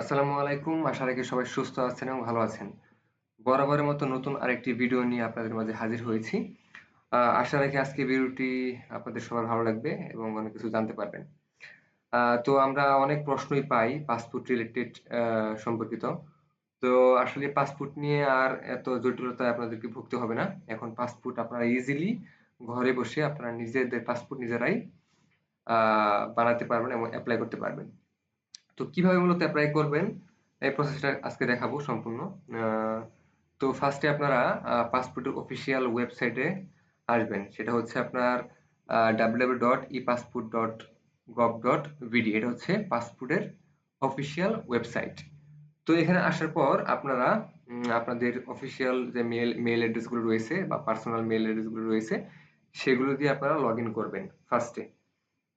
আসসালামু আলাইকুম। আশা রাখি সবাই সুস্থ আছেন এবং ভালো আছেন। বরাবরের মতো নতুন আরেকটি ভিডিও নিয়ে আপনাদের মাঝে হাজির হয়েছি। আশা রাখি আজকে ভিডিওটি আপনাদের সবার ভালো লাগবে এবং অনেক কিছু জানতে পারবেন। তো আমরা অনেক প্রশ্নই পাই পাসপোর্ট রিলেটেড সম্পর্কিত। তো আসলে পাসপোর্ট নিয়ে আর এত জটিলতায় আপনাদেরকে ভুগতে হবে না। এখন পাসপোর্ট আপনারা ইজিলি ঘরে বসে আপনারা নিজেদের পাসপোর্ট নিজেরাই বানাতে পারবেন এবং অ্যাপ্লাই করতে পারবেন। তো কীভাবে মূলত অ্যাপ্লাই করবেন? এই প্রসেসটা আজকে দেখাবো সম্পূর্ণ। তো ফার্স্টে আপনারা পাসপোর্টের অফিসিয়াল ওয়েবসাইটে আসবেন। সেটা হচ্ছে আপনার W dot e passport dot gov dot BD এটা হচ্ছে পাসপোর্টের অফিসিয়াল ওয়েবসাইট তো এখানে আসার পর আপনারা আপনাদের অফিসিয়াল যে মেল মেল অ্যাড্রেসগুলো রয়েছে বা পার্সোনাল মেল অ্যাড্রেসগুলো রয়েছে, সেগুলো দিয়ে আপনারা লগ ইন করবেন ফার্স্টে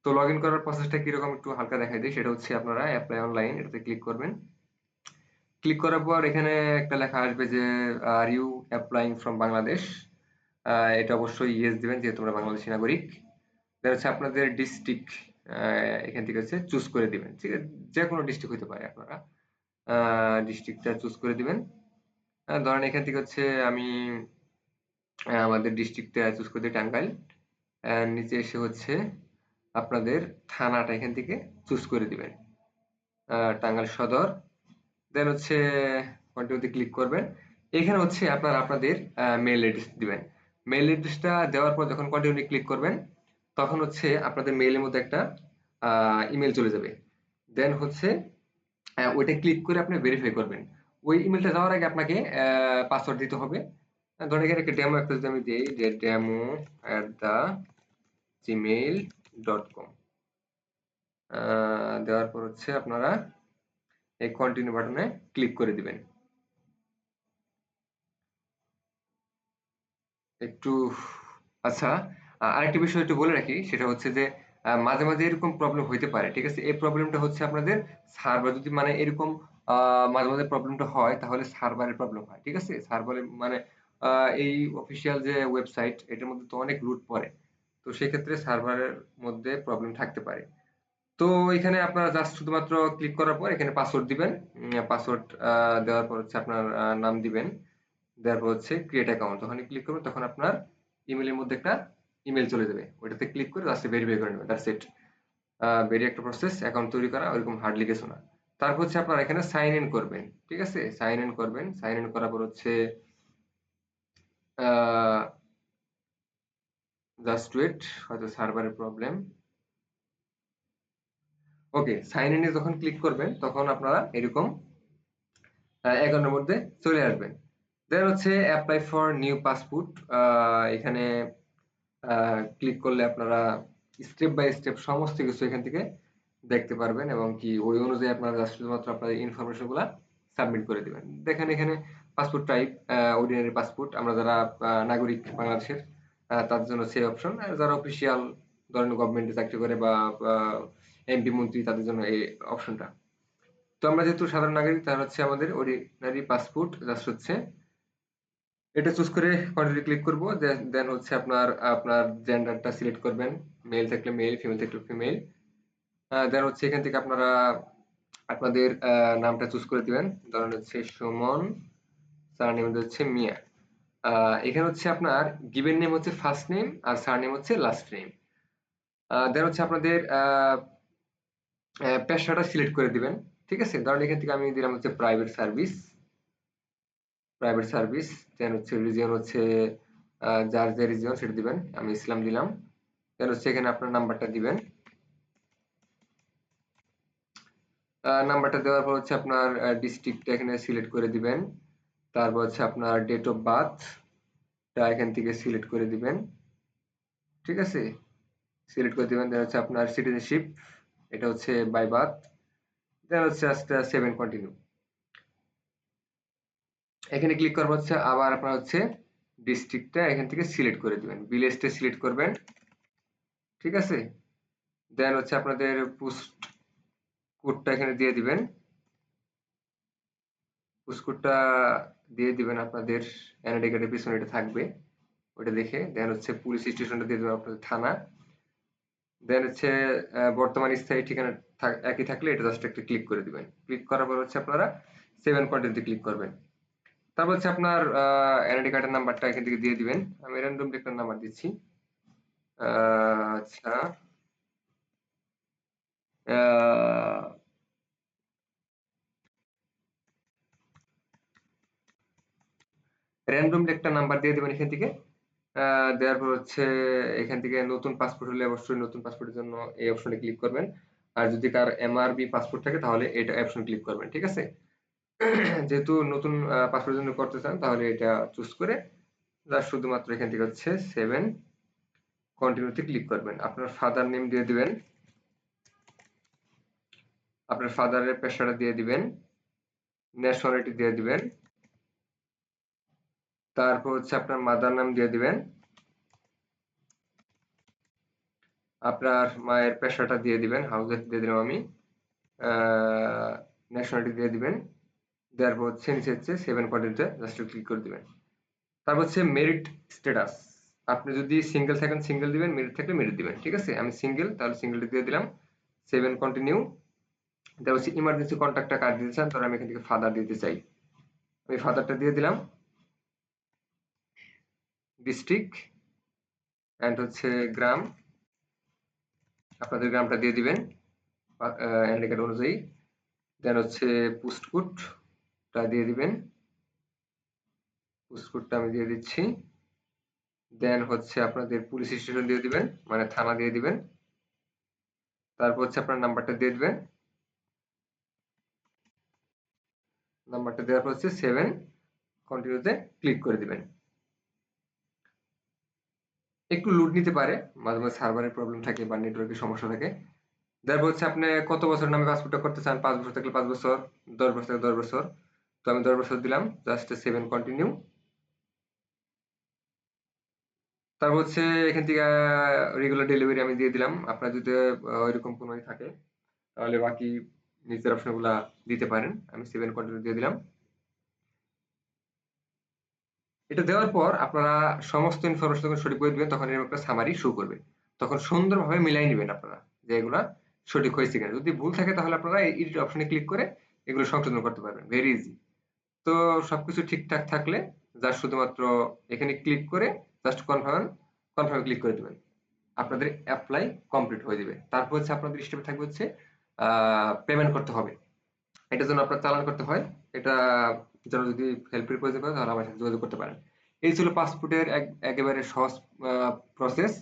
তো লগ ইন করার প্রসেসটা কীরকম একটু হালকা দেখাই দিই। সেটা হচ্ছে আপনারা অ্যাপ্লাই অনলাইন এটাতে ক্লিক করবেন। ক্লিক করার পর এখানে একটা লেখা আসবে যে are you applying from Bangladesh এটা অবশ্যই ইয়েস দিবেন, যেহেতু তোমরা বাংলাদেশি নাগরিক। দেন হচ্ছে আপনাদের ডিস্ট্রিক্ট এখান থেকে হচ্ছে চুজ করে দিবেন, ঠিক আছে? যে কোনো ডিস্ট্রিক্ট হতে পারে আপনারা। ডিস্ট্রিক্টটা চুজ করে দিবেন। ধরেন এখান থেকে হচ্ছে আমি আমাদের ডিস্ট্রিক্টটা চুজ করে দিই টাঙ্গাইল। নিচে এসে হচ্ছে আপনাদের থানাটা এখান থেকে চুজ করে দিবেন। আহ, টাঙ্গাইল সদর। দেন হচ্ছে কন্টিনিউতে ক্লিক করবেন। এখানে হচ্ছে আপনার আপনাদের মেল অ্যাড্রেস দিবেন। মেল অ্যাড্রেসটা দেওয়ার পর যখন কন্টিনিউ ক্লিক করবেন তখন হচ্ছে আপনাদের মেইলের মধ্যে একটা ইমেল চলে যাবে। দেন হচ্ছে ওইটা ক্লিক করে আপনি ভেরিফাই করবেন। ওই ইমেলটা যাওয়ার আগে আপনাকে পাসওয়ার্ড দিতে হবে। ধরেন এখানে একটা ডেমো একটা যদি আমি দিই যে demo at the Gmail dot com দেওয়ার পর হচ্ছে আপনারা এই কন্টিনিউ বাটনে ক্লিক করে দিবেন। একটু আচ্ছা আরেকটি বিষয় একটু বলে রাখি, সেটা হচ্ছে যে মাঝে মাঝে এরকম প্রবলেম হইতে পারে, ঠিক আছে? এই প্রবলেমটা হচ্ছে আপনাদের সার্ভার যদি মানে এরকম মাঝে মাঝে প্রবলেমটা হয়, তাহলে সার্ভারের প্রবলেম হয়, ঠিক আছে? সার্ভারে মানে এই অফিসিয়াল যে ওয়েবসাইট এটার মধ্যে তো অনেক রুট পড়ে। তো সেক্ষেত্রে সার্ভারের মধ্যে প্রবলেম থাকতে পারে। তো এখানে আপনারা জাস্ট শুধুমাত্র ক্লিক করার পর এখানে পাসওয়ার্ড দিবেন। পাসওয়ার্ড দেওয়ার পর হচ্ছে আপনার নাম দিবেন। দেওয়ার পর হচ্ছে ক্রিয়েট অ্যাকাউন্ট যখন ক্লিক করবেন তখন আপনার ইমেলের মধ্যে একটা ইমেল চলে যাবে। ওইটাতে ক্লিক করে জাস্ট ভেরিফাই করে নেবেন। দ্যাটস ইট ভেরি একটা প্রসেস অ্যাকাউন্ট তৈরি করা ওইরকম হার্ডলি কিছু না। তারপর হচ্ছে আপনারা এখানে সাইন ইন করবেন। ঠিক আছে? সাইন ইন করবেন। সাইন ইন করার পর হচ্ছে জাস্ট ওয়েট হয়তো সার্ভারের প্রবলেম ওকে সাইন ইনে যখন ক্লিক করবেন, তখন আপনারা এরকম অ্যাকাউন্টের মধ্যে চলে আসবেন। দেন হচ্ছে অ্যাপ্লাই ফর নিউ পাসপোর্ট এখানে ক্লিক করলে আপনারা স্টেপ বাই স্টেপ সমস্ত কিছু এখান থেকে দেখতে পারবেন এবং কি ওই অনুযায়ী আপনারা just শুধুমাত্র আপনাদের ইনফরমেশনগুলা সাবমিট করে দিবেন। দেখেন এখানে পাসপোর্ট টাইপ অর্ডিনারি পাসপোর্ট আমরা যারা নাগরিক বাংলাদেশের তাদের জন্য সেই অপশন যারা অফিসিয়াল ধরেন গভর্নমেন্টে চাকরি করে বা এমপি মন্ত্রী, তাদের জন্য এই অপশনটা তো আমরা যেহেতু সাধারণ নাগরিক, তাহলে হচ্ছে আমাদের অর্ডিনারি পাসপোর্ট জাস্ট হচ্ছে, এটা চুজ করে কন্টিনিউ ক্লিক করব দেন হচ্ছে আপনার আপনার জেন্ডারটা সিলেক্ট করবেন মেল থাকলে মেল ফিমেল থাকলে ফিমেল দেন হচ্ছে এখান থেকে আপনারা আপনাদের নামটা চুজ করে দিবেন। ধরেন হচ্ছে সুমন তার নেম হচ্ছে মিয়া। এখানে হচ্ছে আপনার গিভেন নেম হচ্ছে ফার্স্ট নেম আর সার নেম হচ্ছে লাস্ট নেম দেন হচ্ছে আপনাদের পেশাটা সিলেক্ট করে দিবেন, ঠিক আছে? ধরেন এখান থেকে আমি দিলাম হচ্ছে private service private service then হচ্ছে রিজিয়ন হচ্ছে যার যে রিজিয়ন সেটা দিবেন, আমি ইসলাম দিলাম। দেন হচ্ছে এখানে আপনার নাম্বারটা দিবেন। নাম্বারটা দেওয়ার পর হচ্ছে আপনার ডিস্ট্রিক্টটা এখানে সিলেক্ট করে দিবেন। তারপর হচ্ছে আপনার ডেট অফ বার্থটা এখান থেকে সিলেক্ট করে দিবেন। ঠিক আছে? সিলেক্ট করে দিবেন দেন হচ্ছে আপনার সিটিজেনশিপ এটা হচ্ছে বাই বার্থ দেন হচ্ছে আস্তে সেভেন কন্টিনিউ এখানে ক্লিক করব হচ্ছে আবার আপনার হচ্ছে ডিস্ট্রিক্টটা এখান থেকে সিলেক্ট করে দিবেন। ভিলেজটা সিলেক্ট করবেন। ঠিক আছে? দেন হচ্ছে আপনাদের পোস্ট কোডটা এখানে দিয়ে দিবেন। পোস্ট কোডটা দিয়ে দিবেন আপনাদের এনআইডি কার্ডের পিছনে এটা থাকবে। ওটা দেখে দেন হচ্ছে পুলিশ স্টেশনটা দিয়ে দেবেন আপনাদের থানা। দেন হচ্ছে বর্তমান স্থায়ী ঠিকানা একই থাকলে এটা জাস্ট একটা ক্লিক করে দিবেন। ক্লিক করার পর হচ্ছে আপনারা সেভেন কন্টেন্টে ক্লিক করবেন। তারপর হচ্ছে আপনার এনআইডি কার্ডের নাম্বারটা এখান থেকে দিয়ে দিবেন। আমি র্যান্ডম একটা নাম্বার দিচ্ছি। আচ্ছা। র্যান্ডম একটা নাম্বার দিয়ে দেবেন এখান থেকে। দেওয়ার পর হচ্ছে এখান থেকে নতুন পাসপোর্ট হলে অবশ্যই নতুন পাসপোর্টের জন্য এই অপশনে ক্লিক করবেন। আর যদি কার এমআরবি পাসপোর্ট থাকে তাহলে এটা অপশন ক্লিক করবেন, ঠিক আছে? যেহেতু নতুন পাসপোর্টের জন্য করতে চান, তাহলে এটা চুজ করে জাস্ট শুধুমাত্র এখান থেকে হচ্ছে সেভেন কন্টিনিউতে ক্লিক করবেন। আপনার ফাদার নেম দিয়ে দিবেন। আপনার ফাদারের পেশাটা দিয়ে দিবেন। ন্যাশনালিটি দিয়ে দিবেন। তারপর হচ্ছে আপনার মাদার নাম দিয়ে দিবেন। আপনার মায়ের পেশাটা দিয়ে দিবেন হাউস দিয়ে দিলাম আমি। ন্যাশনালিটি দিয়ে দিবেন। দেওয়ার পর হচ্ছে নিচে হচ্ছে সেভেন কোয়ার্ডিনেটে জাস্ট ক্লিক করে দিবেন। তারপর হচ্ছে মেরিট স্ট্যাটাস আপনি যদি সিঙ্গেল থাকেন সিঙ্গেল দিবেন মেরিট থাকলে মেরিট দিবেন, ঠিক আছে? আমি সিঙ্গেল তাহলে সিঙ্গেলটি দিয়ে দিলাম। সেভেন কন্টিনিউ তারপর হচ্ছে ইমার্জেন্সি কন্ট্যাক্টটা কার্ড দিতে চান, তাহলে আমি এখান থেকে ফাদার দিতে চাই। আমি ফাদারটা দিয়ে দিলাম। ডিস্ট্রিক্ট অ্যান্ড হচ্ছে গ্রাম। আপনাদের গ্রামটা দিয়ে দিবেন অ্যান্ডিকেট অনুযায়ী। দেন হচ্ছে পোস্টকোডটা দিয়ে দিবেন। পোস্টকোডটা আমি দিয়ে দিচ্ছি। দেন হচ্ছে আপনাদের পুলিশ স্টেশন দিয়ে দিবেন মানে থানা দিয়ে দিবেন। তারপর হচ্ছে আপনার নাম্বারটা দিয়ে দিবেন। নাম্বারটা দেওয়ার পর হচ্ছে সেভেন কন্টিনিউতে ক্লিক করে দিবেন। একটু লোড নিতে পারে। মাঝে মাঝে সার্ভারের প্রবলেম থাকে বা নেটওয়ার্কের সমস্যা থাকে। তারপর হচ্ছে আপনি কত বছর নামে পাসপোর্টটা করতে চান? পাঁচ বছর থাকলে পাঁচ বছর, দশ বছর থাকলে দশ বছর। তো আমি দশ বছর দিলাম জাস্ট সেভেন কন্টিনিউ তারপর হচ্ছে এখান থেকে রেগুলার ডেলিভারি আমি দিয়ে দিলাম। আপনার যদি ওইরকম কোনো থাকে, তাহলে বাকি নিচের অপশনগুলা দিতে পারেন। আমি সেভেন কন্টিনিউ দিয়ে দিলাম। এটা দেওয়ার পর আপনারা সমস্ত ইনফরমেশন যখন সঠিক করে দিবেন, তখন এরকম একটা সামারি শো করবে। তখন সুন্দরভাবে মিলাই নেবেন আপনারা যে এগুলা সঠিক হয়েছে কিনা। যদি ভুল থাকে তাহলে আপনারা এই অপশনে ক্লিক করে এগুলো সংশোধন করতে পারবেন। ভেরি ইজি তো সবকিছু ঠিকঠাক থাকলে যা শুধুমাত্র এখানে ক্লিক করে জাস্ট কনফার্ম কনফার্ম ক্লিক করে দেবেন। আপনাদের অ্যাপ্লাই কমপ্লিট হয়ে যাবে। তারপর হচ্ছে আপনাদের স্টেপে থাকবে হচ্ছে পেমেন্ট করতে হবে। এটার জন্য আপনার চালান করতে হয়, এটা যেন যদি হেল্পের প্রয়োজন হয় তাহলে আমার সাথে যোগাযোগ করতে পারেন। এই ছিল পাসপোর্টের একেবারে সহজ প্রসেস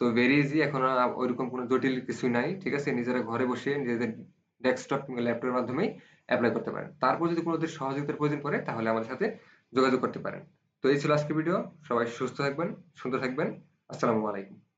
তো ভেরি ইজি এখন ওইরকম কোনো জটিল কিছু নাই, ঠিক আছে? নিজেরা ঘরে বসে নিজেদের ডেস্কটপ কিংবা ল্যাপটপের মাধ্যমেই অ্যাপ্লাই করতে পারেন। তারপর যদি কোনোদের সহযোগিতার প্রয়োজন পড়ে, তাহলে আমাদের সাথে যোগাযোগ করতে পারেন। তো এই ছিল আজকের ভিডিও সবাই সুস্থ থাকবেন, সুন্দর থাকবেন। আসসালামু আলাইকুম।